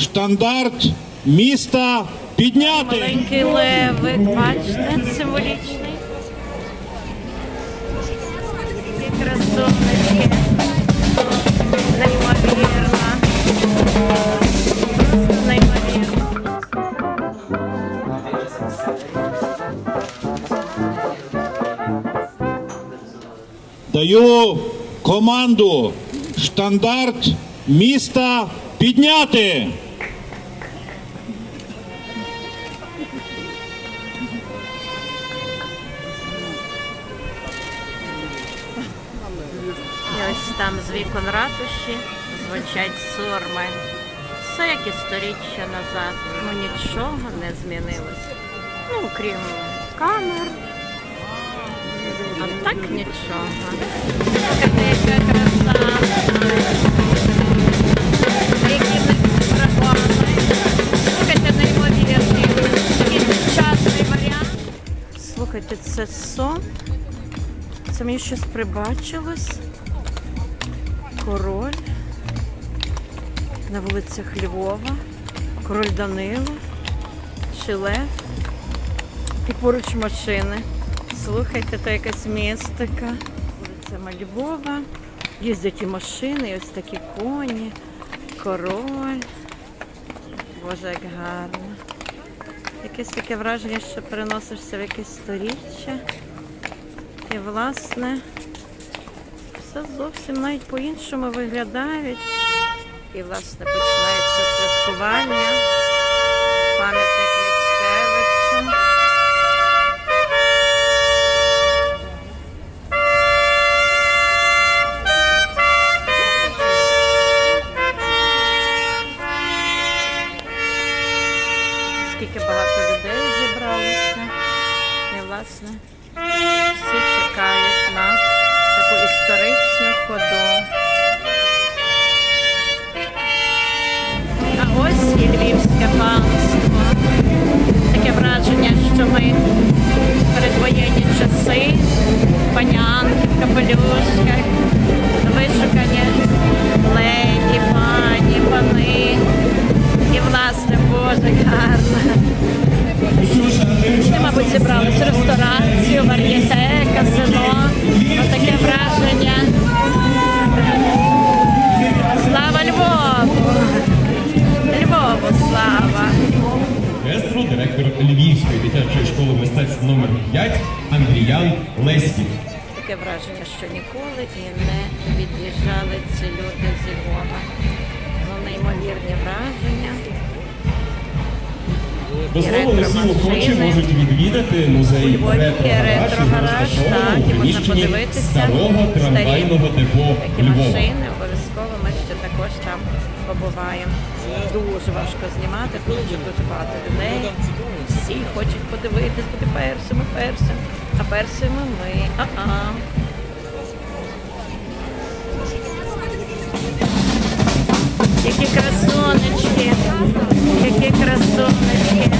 штандарт міста підняти. Маленький левик, бачите, символічний. Які. Неймовірно. Просто неймовірно. Даю команду штандарт міста підняти. Там з вікон ратуші звучать сурми. Все як і сторіччя назад. Ну нічого не змінилося. Ну, крім камер. А так нічого. Яка краса. Слухайте, неймовірний. Такий сучасний варіант. Слухайте, це сон. Це мені щось прибачилось. Король на вулицях Львова, король Данило, Шиле і поруч машини. Слухайте, то якась містика. Вулиця Львова. Їздять і машини, і ось такі коні, король. Боже, як гарно. Якесь таке враження, що переносишся в якесь сторіччя. І власне все зовсім навіть по-іншому виглядають. І власне починається святкування. Дозволено всі охочі можуть відвідати музей ретро-гараж, і можна подивитися старого трамвайного депо Такі Львова. машини обов'язково ми ще також там побуваємо. Дуже важко знімати, дуже дуже багато людей. Всі хочуть подивитись, бути першими, першими. А першими ми. А-а. Які красунечки, які красунечки.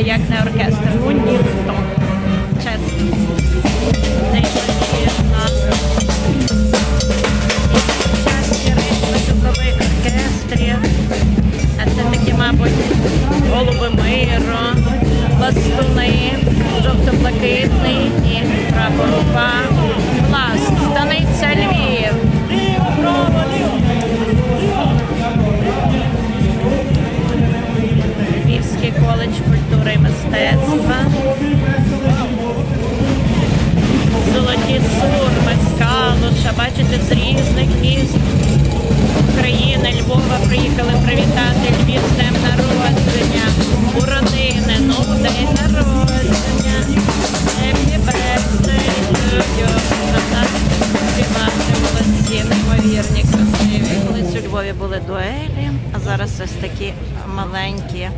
Як не оркестр? Ну ніхто. Чесно. Оркестрів. А це такі, мабуть, голуби миру, пластуни, жовто-блакитний і прапор УПА. мистецтва, золоті сурми, скалуша, бачите, з різних міст України, Львова приїхали привітати Львів з днем народження, уродини, ну день народження, Happy birthday to you. співати молодці, неймовірні, красиві. Колись у Львові були дуелі, а зараз ось такі маленькі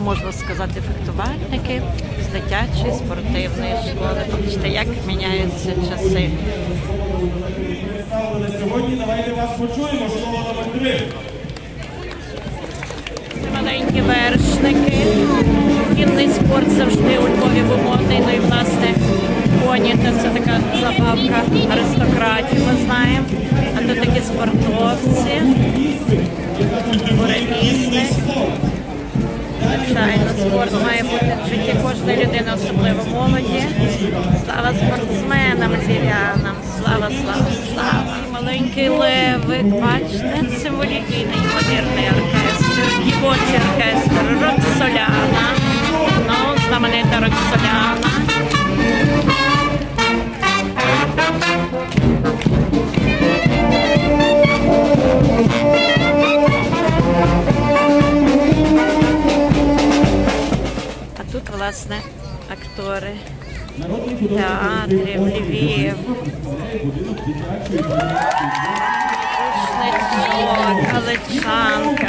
можна сказати, фехтувальники з дитячої спортивної школи. Бачите, як міняються часи. Сьогодні. Давайте вас почуємо. Школа номер 3. Маленькі вершники. Кінний спорт завжди у Львові був модний. Ну і власне коні це така забавка аристократів, ми знаємо. А тут такі спортовці, буремісти. Звичайно, спорт має бути в житті кожної людини, особливо молоді. Слава спортсменам, львів'янам, слава, слава, слава. Маленький левик, бачите, символікий неймовірний оркестр, дівочий оркестр, Роксоляна. Ну, знаменита Роксоляна. Театрів, Львів. Галичанка.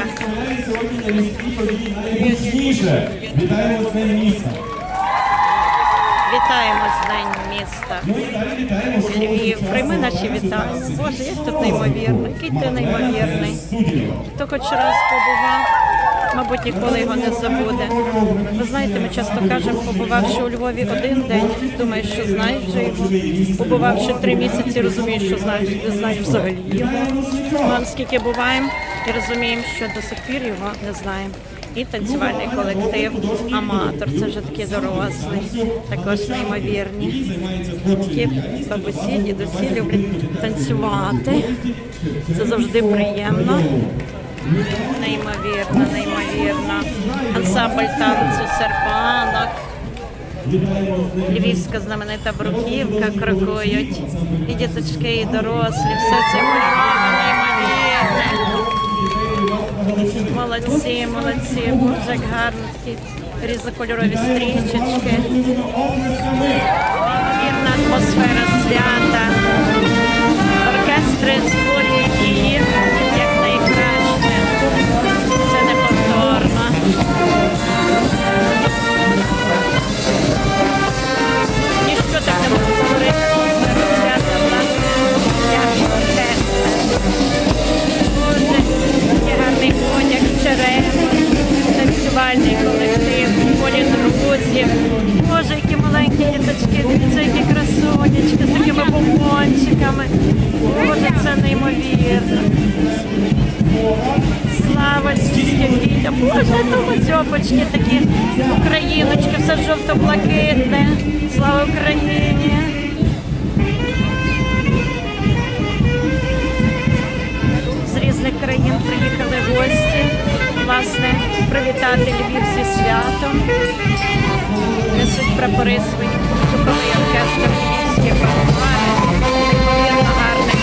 Вітаємо з Днем міста. Вітаємо з День міста. Ну Львів, прийми наші вітання. Боже, як тут неймовірно, який ти неймовірний. Хто хоч раз побував, мабуть, ніколи його не забуде. Ви знаєте, ми часто кажемо, побувавши у Львові один день, думаєш, що знаєш його. Побувавши три місяці, розумієш, що знаєш, не знаєш взагалі його. Ми скільки буваємо і розуміємо, що до сих пір його не знаємо. І танцювальний колектив Аматор. Це вже такі дорослі, також неймовірні. Такі бабусі, дідусі люблять танцювати. Це завжди приємно. Неймовірно, неймовірно. Ансамбль танцю серпанок. Львівська знаменита бруківка крокують. І діточки, і дорослі. Все це кольорове, неймовірне. Молодці, молодці. Боже, як гарно такі різнокольорові стрічечки. Неймовірна атмосфера свята. Оркестри власне, привітати Львів зі святом. Несуть прапори свої духовий оркестр львівський фестиваль. Неймовірно гарний.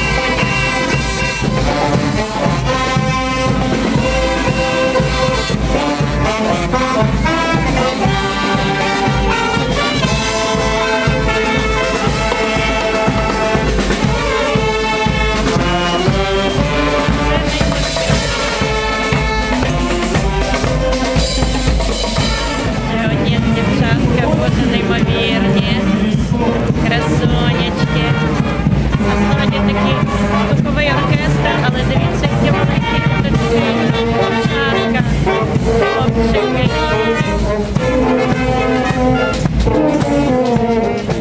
Боже неймовірні, красунечки. Насправді такий духовий оркестр, але дивіться, які маленькі діточки, дівчатка, хлопчики.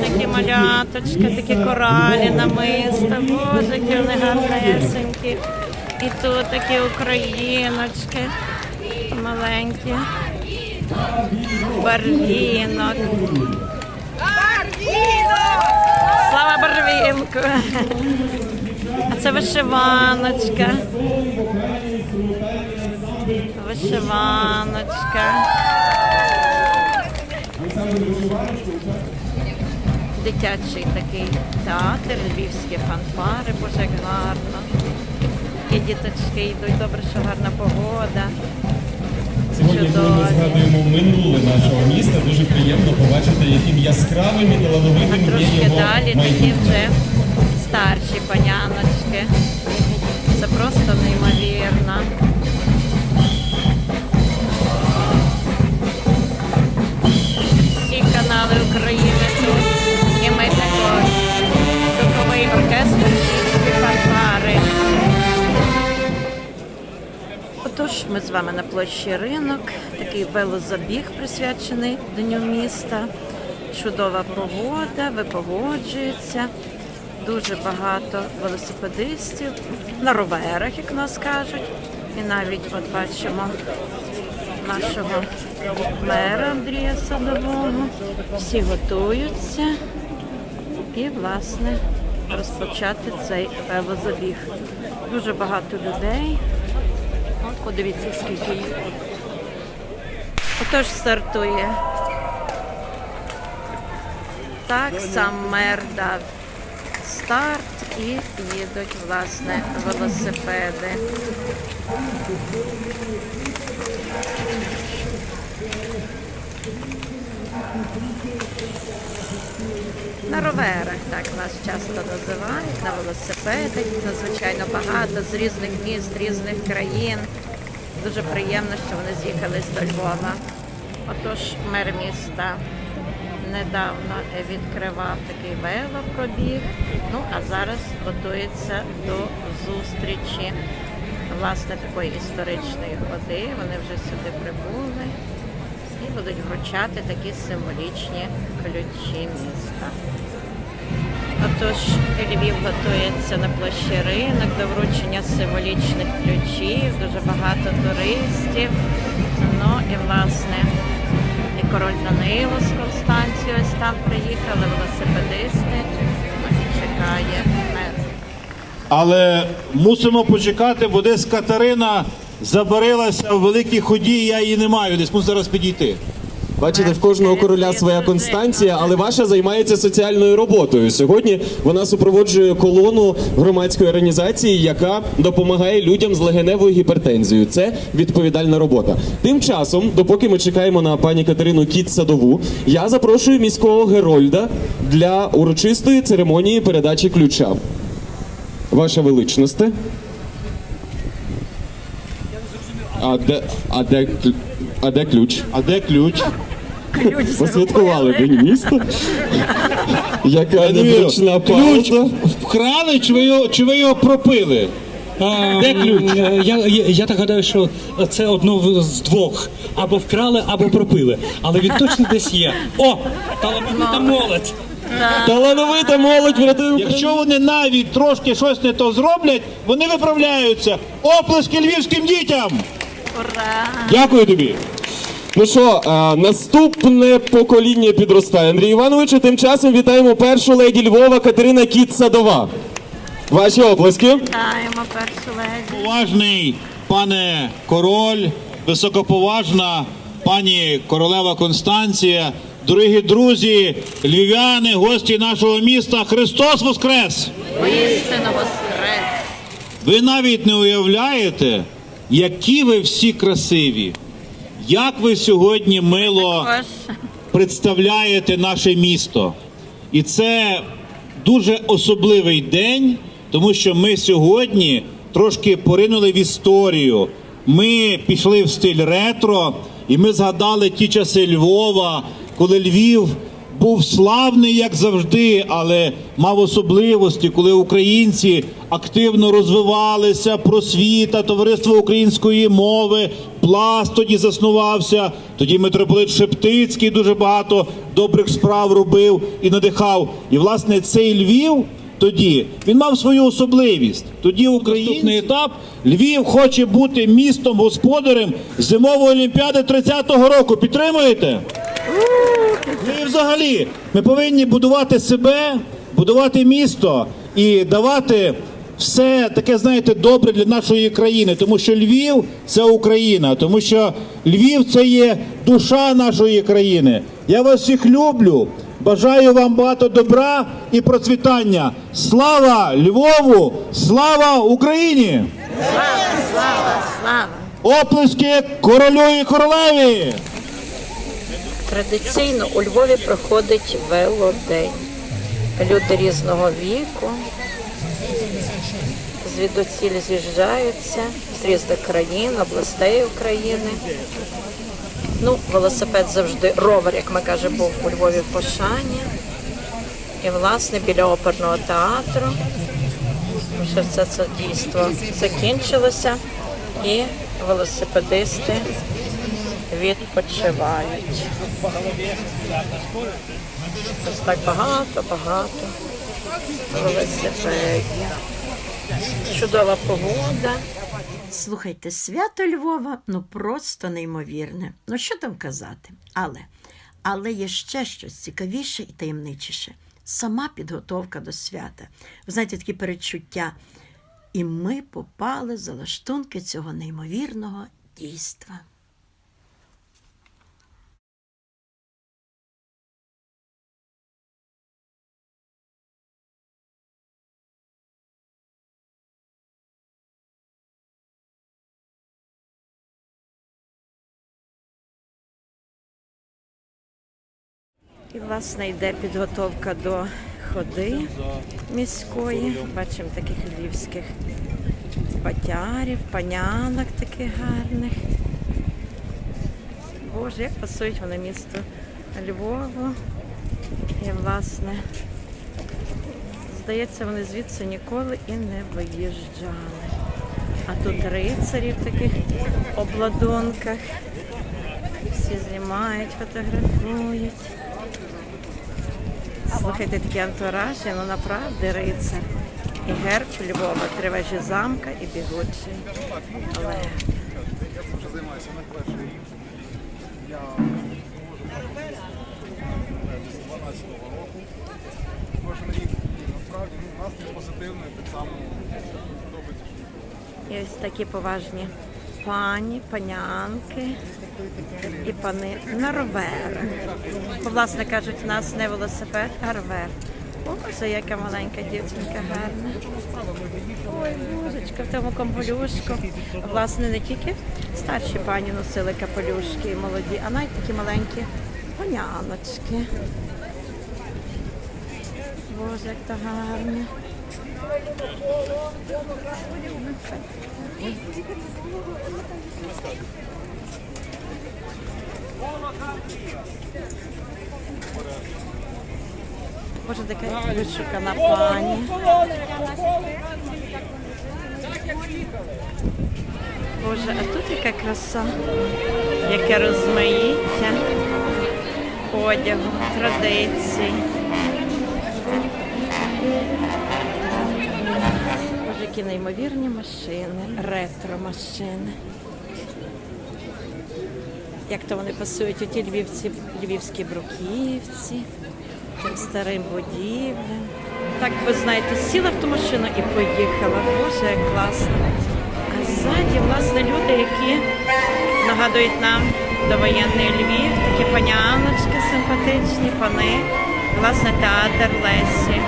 Такі маляточки, такі коралі, намиста, боже, які вони гарнесенькі. І тут такі україночки маленькі. Барвінок. Барвінок! Слава Барвінку! А це вишиваночка. Вишиваночка. Дитячий такий театр, львівські фанфари, боже, як гарно. І діточки йдуть, добре, що гарна погода. Сьогодні, коли ми згадуємо минуле нашого міста, дуже приємно побачити, яким яскравим і А талановитим є трошки його далі такі вже старші паняночки. Це просто неймовірно. Ми з вами на площі ринок. Такий велозабіг присвячений Дню міста. Чудова погода, випогоджується. Дуже багато велосипедистів на роверах, як нас кажуть. І навіть от бачимо нашого мера Андрія Садового. Всі готуються і, власне, розпочати цей велозабіг. Дуже багато людей. От подивіться, скільки їх. Отож стартує. Так, сам мер дав старт і їдуть, власне, велосипеди. На роверах, так нас часто називають, на велосипедах. Надзвичайно багато з різних міст, різних країн. Дуже приємно, що вони з'їхались до Львова. Отож, мер міста недавно відкривав такий велопробіг. Ну а зараз готується до зустрічі власне такої історичної ходи. Вони вже сюди прибули будуть вручати такі символічні ключі міста. Отож, Львів готується на площі ринок до вручення символічних ключів, дуже багато туристів. Ну і власне і король Данило з Констанцією ось там приїхали, велосипедисти. Ну і чекає. Але мусимо почекати, бо десь Катерина забарилася в великій ході, я її не маю. Десь мушу зараз підійти. Бачите, в кожного короля своя Констанція, але ваша займається соціальною роботою. Сьогодні вона супроводжує колону громадської організації, яка допомагає людям з легеневою гіпертензією. Це відповідальна робота. Тим часом, допоки ми чекаємо на пані Катерину Кіт Садову, я запрошую міського герольда для урочистої церемонії передачі ключа. Ваша величність. А де, а де, клю- а де ключ? А де ключ? Посвяткували День міста. Яка незручна Ключ пауза. вкрали, чи ви його, чи ви його пропили? А, Де ключ? е, Я, я, я так гадаю, що це одно в- з двох. Або вкрали, або пропили. Але він точно десь є. О! Талановита молодь! Талановита молодь врятує Україну. Якщо вони навіть трошки щось не то зроблять, вони виправляються. Оплески львівським дітям! Ура! Дякую тобі. Ну що, а, наступне покоління підростає. Андрій Іванович, тим часом вітаємо першу леді Львова Катерина Кіт Садова. Ваші оплески. Вітаємо першу леді. Поважний пане король, високоповажна пані королева Констанція, дорогі друзі, львів'яни, гості нашого міста. Христос Воскрес! Воістину воскрес! Ви навіть не уявляєте, які ви всі красиві, як ви сьогодні мило представляєте наше місто. І це дуже особливий день, тому що ми сьогодні трошки поринули в історію. Ми пішли в стиль ретро, і ми згадали ті часи Львова, коли Львів був славний, як завжди, але мав особливості, коли українці активно розвивалися, просвіта, товариство української мови, пласт тоді заснувався. Тоді митрополит Шептицький дуже багато добрих справ робив і надихав. І власне цей Львів. Тоді він мав свою особливість. Тоді український етап Львів хоче бути містом господарем зимової олімпіади 30-го року. Підтримуєте? Ну і взагалі, ми повинні будувати себе, будувати місто і давати все таке, знаєте, добре для нашої країни, тому що Львів це Україна, тому що Львів це є душа нашої країни. Я вас всіх люблю. Бажаю вам багато добра і процвітання. Слава Львову! Слава Україні! слава, слава, слава! Оплески королю і королеві! Традиційно у Львові проходить велодень. Люди різного віку звідусіль з'їжджаються з різних країн, областей України. Ну, велосипед завжди ровер, як ми кажемо, був у Львові в Пошані. І, власне, біля оперного театру. Що все це дійство закінчилося. І велосипедисти відпочивають. Ось так багато, багато велосипедів. Чудова погода. Слухайте, свято Львова ну просто неймовірне. Ну що там казати? Але, але є ще щось цікавіше і таємничіше. Сама підготовка до свята. Ви знаєте, такі перечуття. І ми попали за лаштунки цього неймовірного дійства. І, власне, йде підготовка до ходи міської. Бачимо таких львівських батярів, панянок таких гарних. Боже, як пасують вони місту Львову. І, власне, здається, вони звідси ніколи і не виїжджали. А тут рицарі в таких обладунках. Всі знімають, фотографують. Слухайте, такі антуражі, ну направді рицар. І герб Львова, три вежі замка і бігучий. Але Кожен рік насправді ну, настрій позитивний, так само подобається. і ось такі поважні пані, панянки і пани на роверах. Бо, власне кажуть, у нас не велосипед, а ровер. Боже, яка маленька дівчинка гарна. Ой, божечка, в тому кампелюшку. Власне, не тільки старші пані носили капелюшки молоді, а навіть такі маленькі паняночки. Боже, як то гарно. Боже, така вишукана пані. Боже, а тут яка краса, яке розмаїття одягу, традицій. Які неймовірні машини, ретро-машини. Як то вони пасують оті львівці, львівські бруківці, тим старим будівлям. Так, ви знаєте, сіла в ту машину і поїхала. Боже, як класно. А ззаді, власне, люди, які нагадують нам довоєнний Львів, такі паняночки симпатичні, пани, власне, театр Лесі,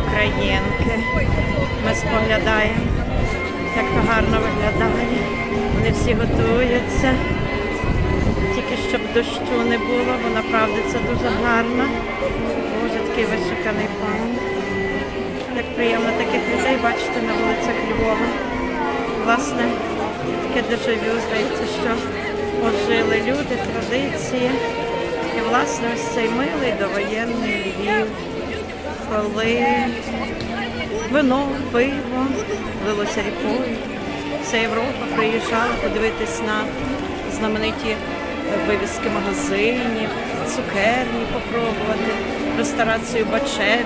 Українки. Ми споглядаємо, як то гарно виглядає. Вони всі готуються. Тільки щоб дощу не було, бо направді це дуже гарно. Боже, такий вишуканий пан. Як приємно таких людей бачити на вулицях Львова. Власне, таке дежавю, здається, що ожили люди, традиції. І власне ось цей милий довоєнний Львів, коли вино, пиво, лилося рікою. Вся Європа приїжджала подивитись на знамениті вивіски магазинів, цукерні попробувати, ресторацію Бачевськ.